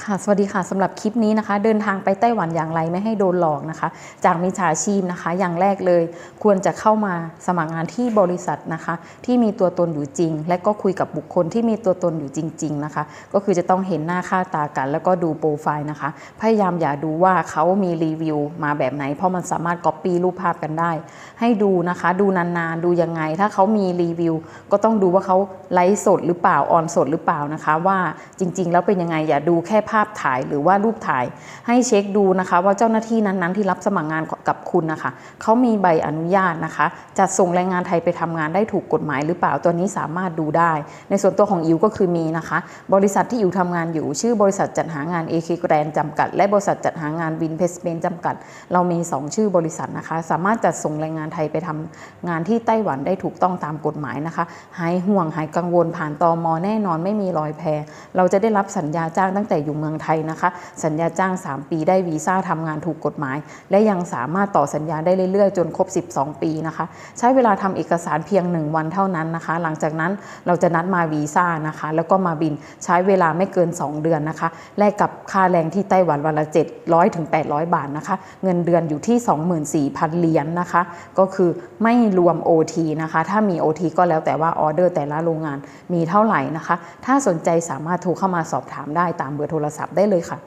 ค่ะสวัสดีค่ะสำหรับคลิปนี้นะคะ เดินทางไปไต้หวันอย่างไรไม่ให้โดนหลอกนะคะ จากมิจฉาชีพนะคะ อย่างแรกเลย ควรจะเข้ามาสมัครงานที่บริษัทนะคะ ที่มีตัวตนอยู่จริง และก็คุยกับบุคคลที่มีตัวตนอยู่จริง ๆนะคะ ก็คือจะต้องเห็นหน้าค่าตากัน แล้วก็ดูโปรไฟล์นะคะ พยายามอย่าดูว่าเขามีรีวิวมาแบบไหน เพราะมันสามารถก๊อปปี้รูปภาพกันได้ ให้ดูนะคะ ดูนานๆดูยังไง ถ้าเขามีรีวิว ก็ต้องดูว่าเขาไลฟ์สดหรือเปล่าออนสดหรือเปล่านะคะ ว่าจริง ๆ แล้วเป็นยังไงอย่าดูแค่ภาพถ่ายหรือว่ารูปถ่าย ให้เช็คดูนะคะ ว่าเจ้าหน้าที่นั้นๆ ที่รับสมัครงานกับคุณนะคะเขามีใบอนุญาตนะคะ จะส่งแรงงานไทยไปทำงานได้ถูกกฎหมายหรือเปล่าตัวนี้สามารถดูได้ ในส่วนตัวของอิวก็คือมีนะคะ บริษัทที่อิวทำงานอยู่ ชื่อบริษัทจัดหางาน AK Grand จำกัด และบริษัทจัดหางานวินเพสเปนจำกัด เรามี 2 ชื่อบริษัทนะคะ สามารถจัดส่งแรงงานไทยไปทำงานที่ไต้หวันได้ถูกต้องตามกฎหมายนะคะ หายห่วงหายกังวลผ่านตอมอแน่นอนไม่มีรอยแพเราจะได้รับสัญญาจ้างตั้งแต่อยู่เมืองไทยนะคะ สัญญาจ้าง 3 ปีได้วีซ่าทำงานถูกกฎหมาย และยังสามารถต่อสัญญาได้เรื่อยๆ จนครบ 12 ปีนะคะ ใช้เวลาทำเอกสารเพียง 1 วันเท่านั้นนะคะ หลังจากนั้นเราจะนัดมาวีซ่านะคะ แล้วก็มาบินใช้เวลาไม่เกิน 2 เดือนนะคะแลกกับค่าแรงที่ไต้หวันวันละ 700ถึง800 บาทนะคะ เงินเดือนอยู่ที่ 24,000เหรียญนะคะ ก็คือไม่รวม OT นะคะ ถ้ามี OT ก็แล้วแต่ว่าออเดอร์แต่ละโรงงานมีเท่าไหร่นะคะ ถ้าสนใจสามารถโทรเข้ามาสอบถามได้ตามเบอร์โทรรศัพท์ได้เลยค่ะ